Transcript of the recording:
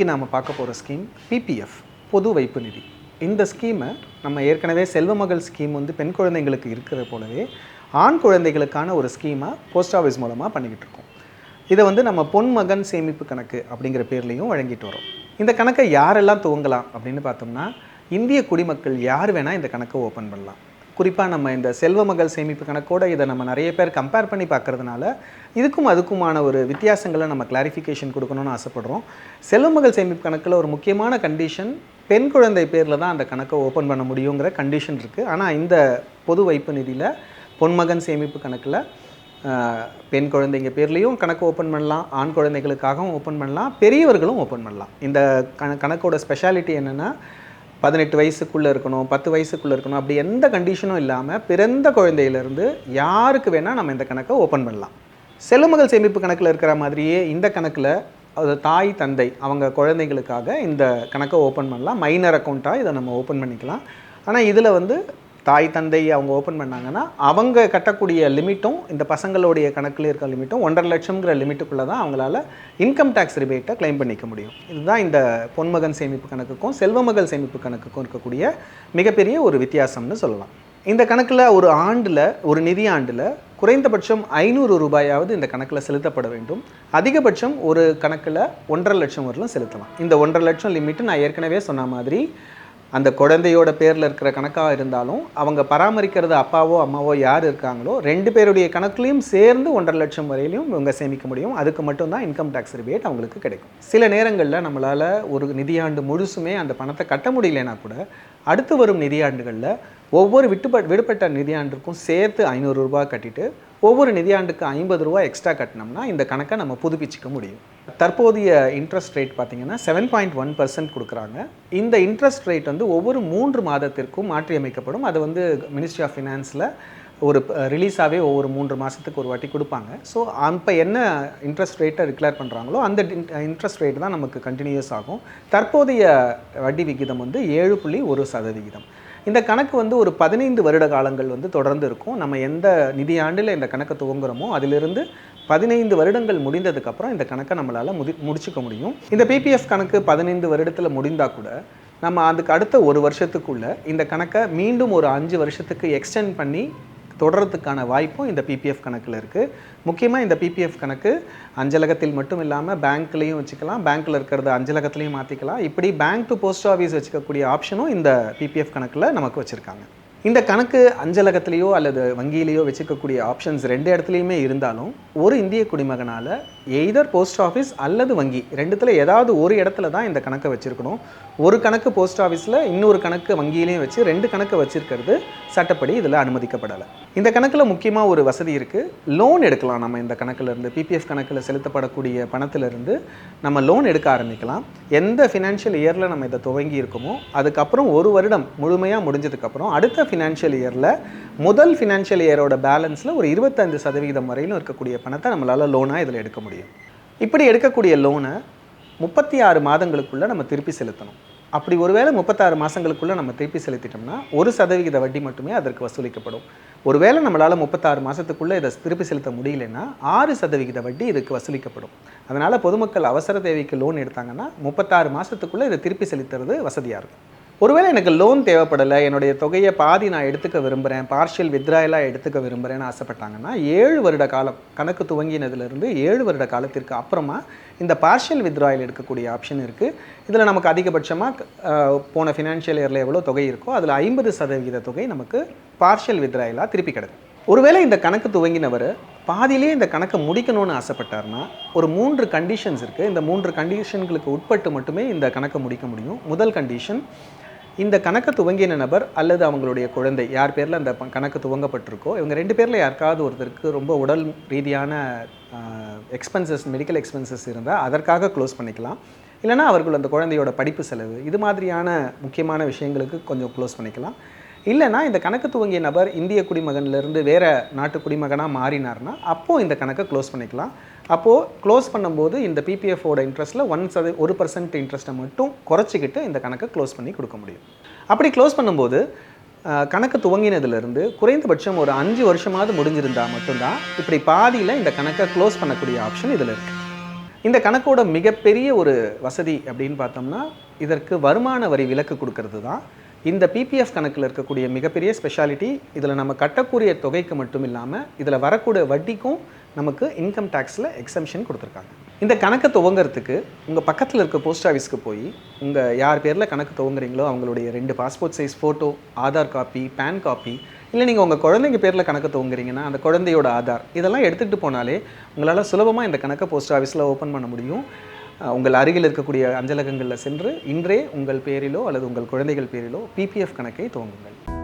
இன்றைக்கி நாம் பார்க்க போகிற ஸ்கீம் பிபிஎஃப் பொது வைப்பு நிதி. இந்த ஸ்கீமை நம்ம ஏற்கனவே செல்வமகள் ஸ்கீம் வந்து பெண் குழந்தைங்களுக்கு இருக்கிற போலவே ஆண் குழந்தைகளுக்கான ஒரு ஸ்கீமாக போஸ்ட் ஆஃபீஸ் மூலமாக பண்ணிக்கிட்டு இருக்கோம். இதை வந்து நம்ம பொன் மகன் சேமிப்பு கணக்கு அப்படிங்கிற பேர்லையும் வழங்கிட்டு வரோம். இந்த கணக்கை யாரெல்லாம் துவங்கலாம் அப்படின்னு பார்த்தோம்னா இந்திய குடிமக்கள் யார் வேணால் இந்த கணக்கை ஓப்பன் பண்ணலாம். குறிப்பாக நம்ம இந்த செல்வ மகள் சேமிப்பு கணக்கோட இதை நம்ம நிறைய பேர் கம்பேர் பண்ணி பார்க்கறதுனால இதுக்கும் அதுக்குமான ஒரு வித்தியாசங்களை நம்ம கிளாரிஃபிகேஷன் கொடுக்கணும்னு ஆசைப்படுறோம். செல்வ மகள் சேமிப்பு கணக்கில் ஒரு முக்கியமான கண்டிஷன் பெண் குழந்தை பேரில் தான் அந்த கணக்கை ஓப்பன் பண்ண முடியுங்கிற கண்டிஷன் இருக்குது ஆனால் இந்த பொது வைப்பு நிதியில் பொன்மகன் சேமிப்பு கணக்கில் பெண் குழந்தைங்க பேர்லேயும் கணக்கு ஓப்பன் பண்ணலாம் ஆண் குழந்தைகளுக்காகவும் ஓப்பன் பண்ணலாம் பெரியவர்களும் ஓப்பன் பண்ணலாம். இந்த கண கணக்கோட ஸ்பெஷாலிட்டி என்னென்னா பதினெட்டு வயசுக்குள்ளே இருக்கணும் பத்து வயசுக்குள்ளே இருக்கணும் அப்படி எந்த கண்டிஷனும் இல்லாமல் பிறந்த குழந்தையிலேருந்து யாருக்கு வேணால் நம்ம இந்த கணக்கை ஓப்பன் பண்ணலாம். செல்லுமகள் சேமிப்பு கணக்கில் இருக்கிற மாதிரியே இந்த கணக்கில் அது தாய் தந்தை அவங்க குழந்தைகளுக்காக இந்த கணக்கை ஓப்பன் பண்ணலாம். மைனர் அக்கௌண்ட்டாக இதை நம்ம ஓப்பன் பண்ணிக்கலாம். ஆனால் இதில் வந்து தாய் தந்தை அவங்க ஓப்பன் பண்ணாங்கன்னா அவங்க கட்டக்கூடிய லிமிட்டும் இந்த பசங்களுடைய கணக்கில் இருக்க லிமிட்டும் ஒன்றரை லட்சம்ங்கிற லிமிட்டுக்குள்ளே தான் அவங்களால இன்கம் டேக்ஸ் ரிபேட்டை கிளைம் பண்ணிக்க முடியும். இதுதான் இந்த பொன்மகன் சேமிப்பு கணக்குக்கும் செல்வமகள் சேமிப்பு கணக்குக்கும் இருக்கக்கூடிய மிகப்பெரிய ஒரு வித்தியாசம்னு சொல்லலாம். இந்த கணக்கில் ஒரு ஆண்டில் ஒரு நிதி ஆண்டில் குறைந்தபட்சம் ஐநூறு ரூபாயாவது இந்த கணக்கில் செலுத்தப்பட வேண்டும். அதிகபட்சம் ஒரு கணக்கில் ஒன்றரை லட்சம் வரலும் செலுத்தலாம். இந்த ஒன்றரை லட்சம் லிமிட்டு நான் ஏற்கனவே சொன்ன மாதிரி அந்த குழந்தையோட பேரில் இருக்கிற கணக்காக இருந்தாலும் அவங்க பராமரிக்கிறது அப்பாவோ அம்மாவோ யார் இருக்காங்களோ ரெண்டு பேருடைய கணக்குலையும் சேர்ந்து ஒன்றரை லட்சம் வரையிலையும் இவங்க சேமிக்க முடியும். அதுக்கு மட்டும்தான் இன்கம் டேக்ஸ் ரிபேட் அவங்களுக்கு கிடைக்கும். சில நேரங்களில் நம்மளால் ஒரு நிதியாண்டு முழுசுமே அந்த பணத்தை கட்ட முடியலனா கூட அடுத்து வரும் நிதியாண்டுகளில் ஒவ்வொரு விட்டுப்ப விடுபட்ட நிதியாண்டுக்கும் சேர்த்து ஐநூறுரூபா கட்டிட்டு ஒவ்வொரு நிதியாண்டுக்கு ஐம்பது ரூபா எக்ஸ்ட்ரா கட்டினோம்னா இந்த கணக்கை நம்ம புதுப்பிச்சிக்க முடியும். தற்போதைய இன்ட்ரெஸ்ட் ரேட் பார்த்தீங்கன்னா செவன் பாயிண்ட் ஒன் பர்சன்ட் கொடுக்குறாங்க. இந்த இன்ட்ரெஸ்ட் ரேட் வந்து ஒவ்வொரு மூன்று மாதத்திற்கும் மாற்றியமைக்கப்படும். அது வந்து மினிஸ்ட்ரி ஆஃப் ஃபினான்ஸில் ஒரு ரிலீஸாகவே ஒவ்வொரு மூன்று மாதத்துக்கு ஒரு வாட்டி கொடுப்பாங்க. ஸோ அப்போ என்ன இன்ட்ரெஸ்ட் ரேட்டை டிக்ளேர் பண்ணுறாங்களோ அந்த இன்ட்ரெஸ்ட் ரேட் தான் நமக்கு கண்டினியூஸ் ஆகும். தற்போதைய வட்டி விகிதம் வந்து ஏழு புள்ளி ஒரு சதவிகிதம். இந்த கணக்கு வந்து ஒரு பதினைந்து வருட காலங்கள் வந்து தொடர்ந்து இருக்கும். நம்ம எந்த நிதியாண்டில் இந்த கணக்கை துவங்குறோமோ அதிலிருந்து பதினைந்து வருடங்கள் முடிந்ததுக்கப்புறம் இந்த கணக்கை நம்மளால் முடி முடிச்சுக்க முடியும். இந்த பிபிஎஃப் கணக்கு பதினைந்து வருடத்தில் முடிந்தால் கூட நம்ம அதுக்கு அடுத்த ஒரு வருஷத்துக்குள்ளே இந்த கணக்கை மீண்டும் ஒரு அஞ்சு வருஷத்துக்கு எக்ஸ்டெண்ட் பண்ணி தொடர்றதுக்கான வாய்ப்பும் இந்த பிபிஎஃப் கணக்கில் இருக்குது முக்கியமாக இந்த பிபிஎஃப் கணக்கு அஞ்சலகத்தில் மட்டும் இல்லாமல் பேங்க்லேயும் வச்சுக்கலாம். பேங்க்கில் இருக்கிறத அஞ்சலகத்துலேயும் மாற்றிக்கலாம் இப்படி பேங்க் டு போஸ்ட் ஆஃபீஸ் வச்சுக்கக்கூடிய ஆப்ஷனும் இந்த பிபிஎஃப் கணக்கில் நமக்கு வச்சுருக்காங்க. இந்த கணக்கு அஞ்சலகத்திலேயோ அல்லது வங்கியிலேயோ வச்சுக்கக்கூடிய ஆப்ஷன்ஸ் ரெண்டு இடத்துலையுமே இருந்தாலும் ஒரு இந்திய குடிமகனால் எய்தர் போஸ்ட் ஆஃபீஸ் அல்லது வங்கி ரெண்டுத்தில் ஏதாவது ஒரு இடத்துல தான் இந்த கணக்கை வச்சுருக்கணும். ஒரு கணக்கு போஸ்ட் ஆஃபீஸில் இன்னொரு கணக்கு வங்கியிலையும் வச்சு ரெண்டு கணக்கு வச்சுருக்கிறது சட்டப்படி இதில் அனுமதிக்கப்படலை. இந்த கணக்கில் முக்கியமாக ஒரு வசதி இருக்குது லோன் எடுக்கலாம். நம்ம இந்த கணக்குல இருந்து பிபிஎஃப் கணக்கில் செலுத்தப்படக்கூடிய பணத்திலிருந்து நம்ம லோன் எடுக்க ஆரம்பிக்கலாம். எந்த ஃபினான்ஷியல் இயரில் நம்ம இதை துவங்கி இருக்கோமோ அதுக்கப்புறம் ஒரு வருடம் முழுமையாக முடிஞ்சதுக்கப்புறம் அடுத்த ஃபினான்ஷியல் இயரில் முதல் ஃபினான்ஷியல் இயரோட பேலன்ஸில் ஒரு இருபத்தைந்து சதவீதம் வரையிலும் இருக்கக்கூடிய பணத்தை நம்மளால் லோனாக இதில் எடுக்க முடியும். இப்படி எடுக்கக்கூடிய லோனை முப்பத்தி ஆறு மாதங்களுக்குள்ளே நம்ம திருப்பி செலுத்தணும். அப்படி ஒருவேளை முப்பத்தாறு மாதங்களுக்குள்ளே நம்ம திருப்பி செலுத்திட்டோம்னா ஒரு சதவிகித வட்டி மட்டுமே அதற்கு வசூலிக்கப்படும். ஒருவேளை நம்மளால் முப்பத்தாறு மாதத்துக்குள்ளே இதை திருப்பி செலுத்த முடியலன்னா ஆறு சதவிகித வட்டி இதுக்கு வசூலிக்கப்படும். அதனால் பொதுமக்கள் அவசர தேவைக்கு லோன் எடுத்தாங்கன்னா முப்பத்தாறு மாதத்துக்குள்ளே இதை திருப்பி செலுத்துறது வசதியாக இருக்கும். ஒருவேளை எனக்கு லோன் தேவைப்படலை என்னுடைய தொகையை பாதி நான் எடுத்துக்க விரும்புகிறேன் பார்ஷியல் வித்ராயலாக எடுத்துக்க விரும்புகிறேன்னு ஆசைப்பட்டாங்கன்னா ஏழு வருட காலம் கணக்கு துவங்கினதுலேருந்து ஏழு வருட காலத்திற்கு அப்புறமா இந்த பார்ஷியல் வித்ராயல் எடுக்கக்கூடிய ஆப்ஷன் இருக்குது இதில் நமக்கு அதிகபட்சமாக போன ஃபினான்ஷியல் இயரில் எவ்வளோ தொகை இருக்கோ அதில் ஐம்பது சதவிகித தொகை நமக்கு பார்ஷியல் வித்ராயலாக திருப்பி கிடைக்கும். ஒருவேளை இந்த கணக்கு துவங்கினவர் பாதியிலே இந்த கணக்கை முடிக்கணும்னு ஆசைப்பட்டார்னா ஒரு மூன்று கண்டிஷன்ஸ் இருக்குது இந்த மூன்று கண்டிஷன்களுக்கு உட்பட்டு மட்டுமே இந்த கணக்கை முடிக்க முடியும். முதல் கண்டிஷன் இந்த கணக்கு துவங்கின நபர் அல்லது அவங்களுடைய குழந்தை யார் பேரில் அந்த கணக்கு துவங்கப்பட்டிருக்கோ இவங்க ரெண்டு பேரில் யாருக்காவது ஒருத்தருக்கு ரொம்ப உடல் ரீதியான எக்ஸ்பென்சஸ் மெடிக்கல் எக்ஸ்பென்சஸ் இருந்தால் அதற்காக க்ளோஸ் பண்ணிக்கலாம். இல்லைனா அவர்கள் அந்த குழந்தையோட படிப்பு செலவு இது மாதிரியான முக்கியமான விஷயங்களுக்கு கொஞ்சம் க்ளோஸ் பண்ணிக்கலாம். இல்லைனா இந்த கணக்கு துவங்கிய நபர் இந்திய குடிமகன்லேருந்து வேறு நாட்டு குடிமகனாக மாறினார்னா அப்போது இந்த கணக்கை க்ளோஸ் பண்ணிக்கலாம். அப்போது க்ளோஸ் பண்ணும்போது இந்த பிபிஎஃபோட இன்ட்ரெஸ்ட்டில் ஒன் சத ஒரு பர்சன்ட் இன்ட்ரெஸ்ட்டை மட்டும் குறைச்சிக்கிட்டு இந்த கணக்கை க்ளோஸ் பண்ணி கொடுக்க முடியும். அப்படி க்ளோஸ் பண்ணும்போது கணக்கு துவங்கினதுலேருந்து குறைந்தபட்சம் ஒரு அஞ்சு வருஷமாவது முடிஞ்சிருந்தால் மட்டும்தான் இப்படி பாதியில் இந்த கணக்கை க்ளோஸ் பண்ணக்கூடிய ஆப்ஷன் இதில் இருக்குது இந்த கணக்கோட மிகப்பெரிய ஒரு வசதி அப்படின்னு பார்த்தோம்னா இதற்கு வருமான வரி விலக்கு கொடுக்கறது தான் இந்த பிபிஎஃப் கணக்கில் இருக்கக்கூடிய மிகப்பெரிய ஸ்பெஷாலிட்டி இதில் நம்ம கட்டக்கூடிய தொகைக்கு மட்டும் இல்லாமல் இதில் வரக்கூடிய வட்டிக்கும் நமக்கு இன்கம் டேக்ஸில் எக்ஸம்ஷன் கொடுத்துருக்காங்க. இந்த கணக்கை துவங்கறதுக்கு உங்கள் பக்கத்தில் இருக்க போஸ்ட் ஆஃபீஸ்க்கு போய் உங்கள் யார் பேரில் கணக்கு துவங்குறீங்களோ அவங்களுடைய ரெண்டு passport size photo Aadhaar copy PAN copy இல்லை நீங்கள் உங்கள் குழந்தைங்க பேரில் கணக்கு துவங்குறீங்கன்னா அந்த குழந்தையோட ஆதார் இதெல்லாம் எடுத்துகிட்டு போனாலே உங்களால் சுலபமாக இந்த கணக்கை போஸ்ட் ஆஃபீஸில் ஓப்பன் பண்ண முடியும். உங்கள் அருகில் இருக்கக்கூடிய அஞ்சலகங்களில் சென்று இன்றே உங்கள் பேரிலோ அல்லது உங்கள் குழந்தைகள் பேரிலோ பிபிஎஃப் கணக்கை துவங்குங்கள்.